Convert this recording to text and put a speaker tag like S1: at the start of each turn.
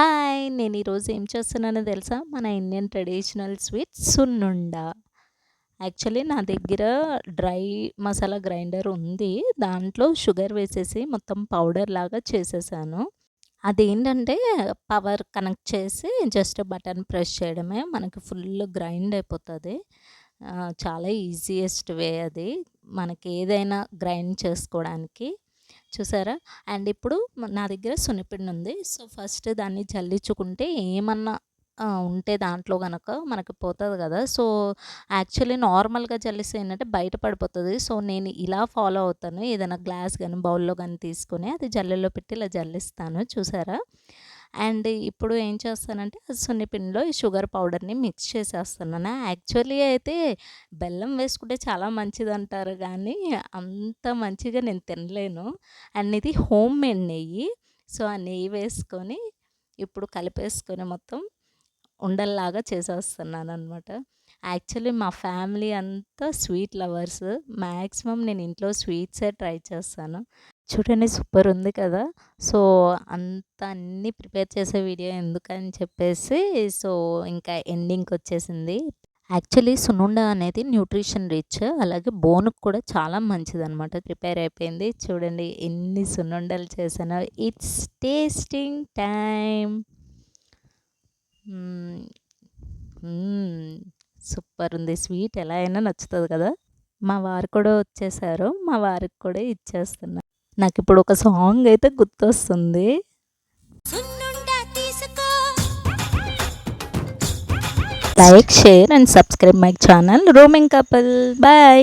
S1: Hi! నేను ఈరోజు ఏం చేస్తున్నానో తెలుసా? మన ఇండియన్ ట్రెడిషనల్ స్వీట్ సున్నుండ. యాక్చువల్లీ నా దగ్గర డ్రై మసాలా గ్రైండర్ ఉంది. దాంట్లో షుగర్ వేసేసి మొత్తం పౌడర్ లాగా చేసేసాను. అదేంటంటే పవర్ కనెక్ట్ చేసి జస్ట్ బటన్ ప్రెస్ చేయడమే. మనకి ఫుల్ గ్రైండ్ అయిపోతుంది చాలా ఈజియెస్ట్ వే అది. మనకి ఏదైనా గ్రైండ్ చేసుకోవడానికి. చూసారా? అండ్ ఇప్పుడు నా దగ్గర సున్నిపిండి ఉంది. సో, ఫస్ట్ దాన్ని జల్లించుకుంటే ఏమన్నా ఉంటే దాంట్లో కనుక మనకి పోతుంది కదా సో, యాక్చువల్లీ నార్మల్‌గా జల్లిస్తే ఏంటంటే బయట పడిపోతుంది సో, నేను ఇలా ఫాలో అవుతాను. ఏదైనా గ్లాస్ కానీ బౌల్‌లో కానీ తీసుకొని అది జల్లెలో పెట్టి ఇలా జల్లిస్తాను. చూసారా? అండ్ ఇప్పుడు ఏం చేస్తానంటే సున్నిపిండిలో ఈ షుగర్ పౌడర్‌ని మిక్స్ చేసేస్తున్నాను. యాక్చువల్లీ అయితే బెల్లం వేసుకుంటే చాలా మంచిదంటారు కానీ అంత మంచిగా నేను తినలేను. అండ్ ఇది హోమ్ మేడ్ నెయ్యి. సో, ఆ నెయ్యి వేసుకొని ఇప్పుడు కలిపేసుకొని మొత్తం ఉండల్లాగా చేసేస్తున్నాను అనమాట యాక్చువల్లీ మా ఫ్యామిలీ అంతా స్వీట్ లవర్స్. మ్యాక్సిమం నేను ఇంట్లో స్వీట్సే ట్రై చేస్తాను. చూడండి సూపర్ ఉంది కదా! సో, అంత అన్నీ ప్రిపేర్ చేసే వీడియో ఎందుకని చెప్పేసి సో, ఇంకా ఎండింగ్కి వచ్చేసింది యాక్చువల్లీ సున్నుండ అనేది న్యూట్రిషన్ రిచ్. అలాగే బోన్‌కి కూడా చాలా మంచిదనమాట. ప్రిపేర్ అయిపోయింది. చూడండి ఎన్ని సున్నుండలు చేశానో. It's tasting time. సూపర్ ఉంది. స్వీట్ ఎలా అయినా నచ్చుతుంది కదా! మా వారు కూడా వచ్చేసారు. మా వారికి కూడా ఇచ్చేస్తున్నా. నాకు ఇప్పుడు ఒక సాంగ్ అయితే గుర్తొస్తుంది. Like, share and subscribe my channel roaming couple. Bye.